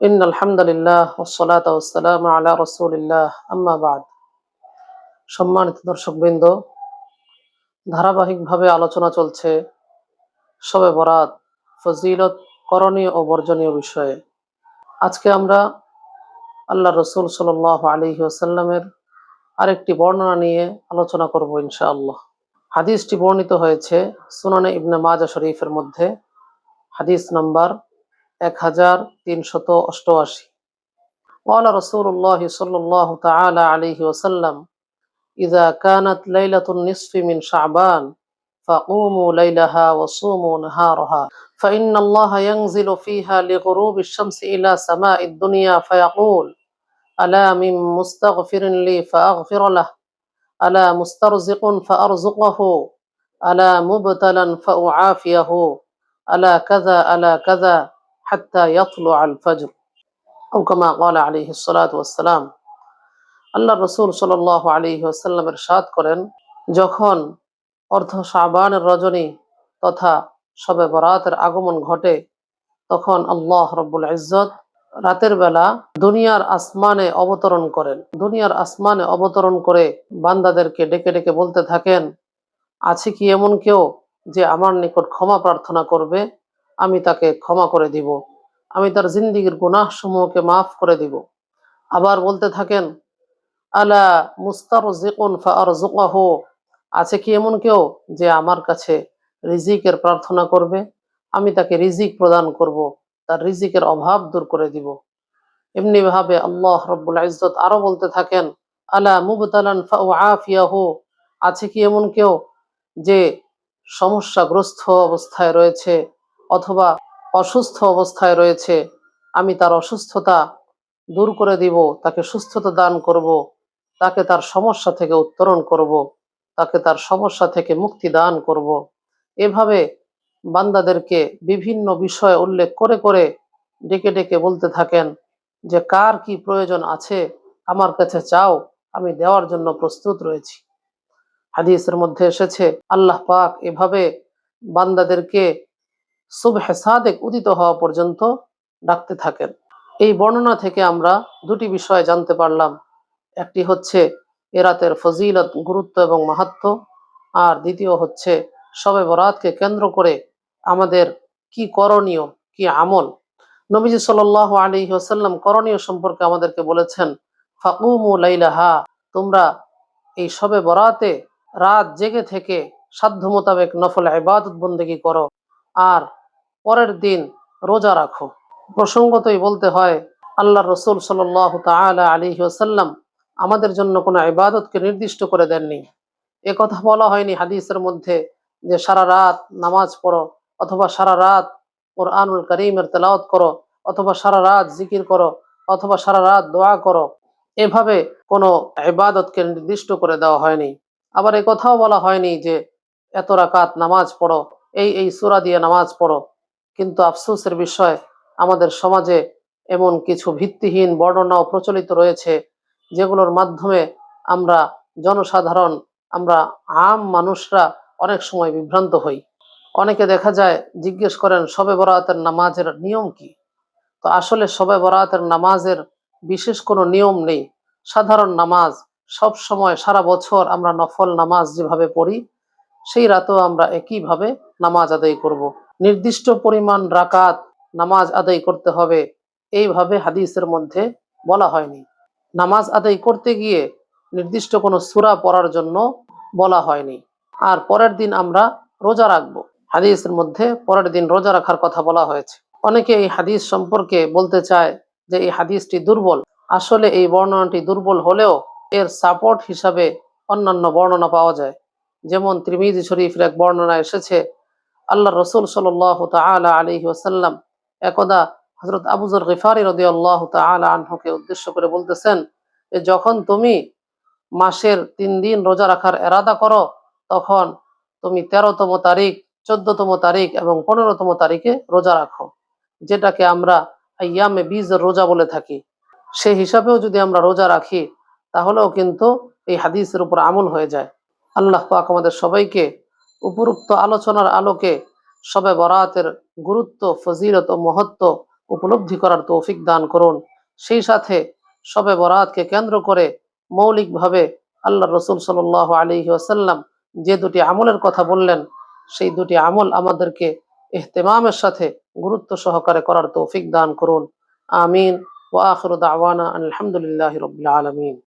إن الحمد لله والصلاة والسلام على رسول الله أما بعد সম্মানিত দর্শকবৃন্দ ধারাবাহিকভাবে আলোচনা চলছে শবে বরাত ফজিলত করণীয় ও বর্জনীয় বিষয়ে আজকে আমরা আল্লাহ রসুল সাল আলী ওসাল্লামের আরেকটি বর্ণনা নিয়ে আলোচনা করব ইনশাআল্লাহ হাদিসটি বর্ণিত হয়েছে সুনানে ইবনে মাজা শরীফের মধ্যে হাদিস নাম্বার এক হাজার তিনশত অষ্টআশি قال رسول الله صلى الله تعالى عليه وسلم إذا كانت ليلة النصف من شعبان فقوموا ليلها وصوموا نهارها فإن الله ينزل فيها لغروب الشمس إلى سماء الدنيا فيقول ألا من مستغفر لي فأغفر له ألا مسترزق فأرزقه ألا مبتلا فأعافيه ألا كذا ألا كذا হাত্তা ইয়াতলু আল ফাজর। ওকামা কলা আলিহি সালাত ওয়াসালাম আল্লাহ রসুল সাল আলী ওসাল্লামের সাদ করেন, যখন অর্ধ শাহবানের রজনী তথা সবে বরাতের আগমন ঘটে, তখন আল্লাহ রব্বুল ইজ্জত রাতের বেলা দুনিয়ার আসমানে অবতরণ করেন। দুনিয়ার আসমানে অবতরণ করে বান্দাদেরকে ডেকে ডেকে বলতে থাকেন, আছে কি এমন কেউ যে আমার নিকট ক্ষমা প্রার্থনা করবে? আমি তাকে ক্ষমা করে দিব। আমি তার জিন্দিগির গুনাহ সমূহকে মাফ করে দিব। আবার বলতে থাকেন, আলা মুস্তার জিকুন ফারজুকাহু আছে কি এমন কেউ যে আমার কাছে রিজিকের প্রার্থনা করবে? আমি তাকে রিজিক প্রদান করব, তার রিজিকের অভাব দূর করে দিব। এমনি ভাবে আল্লাহ রব্বুল ইজ্জত আরও বলতে থাকেন, আলা মুবতালান ফাউআফিয়াহু। আছে কি এমন কেউ যে সমস্যাগ্রস্ত অবস্থায় রয়েছে? অথবা অসুস্থ অবস্থায় রয়েছে, আমি তার অসুস্থতা দূর করে দিব, তাকে সুস্থতা দান করব, তাকে তার সমস্যা থেকে উত্তরণ করব, তাকে তার সমস্যা থেকে মুক্তি দান করব। এভাবে বান্দাদেরকে বিভিন্ন বিষয় উল্লেখ করে করে ডেকে ডেকে বলতে থাকেন যে, কার কি প্রয়োজন আছে? আমার কাছে চাও, আমি দেওয়ার জন্য প্রস্তুত রয়েছি। হাদিসের মধ্যে এসেছে, আল্লাহ পাক এভাবে বান্দাদেরকে সুবহে সাদেক উদিত হওয়া পর্যন্ত ডাকতে থাকেন। এই বর্ণনা থেকে আমরা দুটি বিষয় জানতে পারলাম। একটি হচ্ছে এরাতের ফজিলত, গুরুত্ব এবং মাহাত্ম। আর দ্বিতীয় হচ্ছে সবে বরাতকে কেন্দ্র করে আমাদের কি করণীয়, কি আমল। নবীজি সাল আলী ওসাল্লাম করণীয় সম্পর্কে আমাদেরকে বলেছেন, ফাকুমু লাইলাহা তোমরা এই সবে বরাতে রাত জেগে থেকে সাধ্য মোতাবেক নফল ইবাদত বন্দেগী করো। আর পরের দিন রোজা রাখো। প্রসঙ্গতই বলতে হয় আল্লাহ রসুল সাল আলী ওসাল্লাম আমাদের জন্য কোনো ইবাদতকে নির্দিষ্ট করে দেননি। এ কথা বলা হয়নি হাদিসের মধ্যে যে সারা রাত নামাজ পড়ো অথবা সারা রাত ওর আনুল করিমের তেলাওত করো অথবা সারা রাত জিকির করো অথবা সারা রাত দোয়া করো। এভাবে কোনো ইবাদতকে নির্দিষ্ট করে দেওয়া হয়নি। আবার এ কথাও বলা হয়নি যে এত রাকাত নামাজ পড়ো এই এই সুরা দিয়ে নামাজ পড়ো। কিন্তু আফসোসের বিষয়, আমাদের সমাজে এমন কিছু ভিত্তিহীন বর্ণনাও প্রচলিত রয়েছে, যেগুলোর মাধ্যমে আমরা জনসাধারণ, আমরা আম মানুষরা অনেক সময় বিভ্রান্ত হই। অনেকে দেখা যায়, জিজ্ঞেস করেন, সবে বরাতের নামাজের নিয়ম কি? তো আসলে সবে বরাতের নামাজের বিশেষ কোনো নিয়ম নেই। সাধারণ নামাজ সব সময় সারা বছর আমরা নফল নামাজ যেভাবে পড়ি সেই রাতেও আমরা একইভাবে নামাজ আদায় করব। নির্দিষ্ট পরিমাণ রাকাত নামাজ আদায় করতে হবে। এইভাবে হাদিসের মধ্যে বলা হয়নি। নামাজ আদায় করতে গিয়ে নির্দিষ্ট কোনো সুরা পড়ার জন্য বলা হয়নি। আর পরের দিন আমরা রোজা রাখব। হাদিসের মধ্যে পরের দিন রোজা রাখার কথা বলা হয়েছে। অনেকে এই হাদিস সম্পর্কে বলতে চায় যে এই হাদিসটি দুর্বল। আসলে এই বর্ণনাটি দুর্বল হলেও এর সাপোর্ট হিসাবে অন্যান্য বর্ণনা পাওয়া যায়। যেমন ত্রিমিজি শরীফের এক বর্ণনা এসেছে, আল্লাহ রসুল সাল তালা আলী ওসাল্লাম একদা হজরত আবুজর গিফারি রদি আল্লাহ তালা আনহুকে উদ্দেশ্য করে বলতেছেন যে, যখন তুমি মাসের তিন দিন রোজা রাখার এরাদা করো, তখন তুমি তেরোতম তারিখ, চোদ্দতম তারিখ এবং পনেরোতম তারিখে রোজা রাখো, যেটাকে আমরা ইয়ামে বীজ রোজা বলে থাকি। সে হিসাবেও যদি আমরা রোজা রাখি, তাহলেও কিন্তু এই হাদিসের উপর আমল হয়ে যায়। আল্লাহ পাক আমাদের সবাইকে উপরুক্ত আলোচনার আলোকে সবে বরাতের গুরুত্ব, ফজিলত ও মহত্ব উপলব্ধি করার তৌফিক দান করুন। সেই সাথে সবে বরাতকে কেন্দ্র করে মৌলিকভাবে আল্লাহ রসুল সাল আলী আসাল্লাম যে দুটি আমলের কথা বললেন, সেই দুটি আমল আমাদেরকে এহতেমামের সাথে গুরুত্ব সহকারে করার তৌফিক দান করুন। আমিন। ওয়া আখিরু দাওয়ানা আলহামদুলিল্লাহি রাব্বিল আলামিন।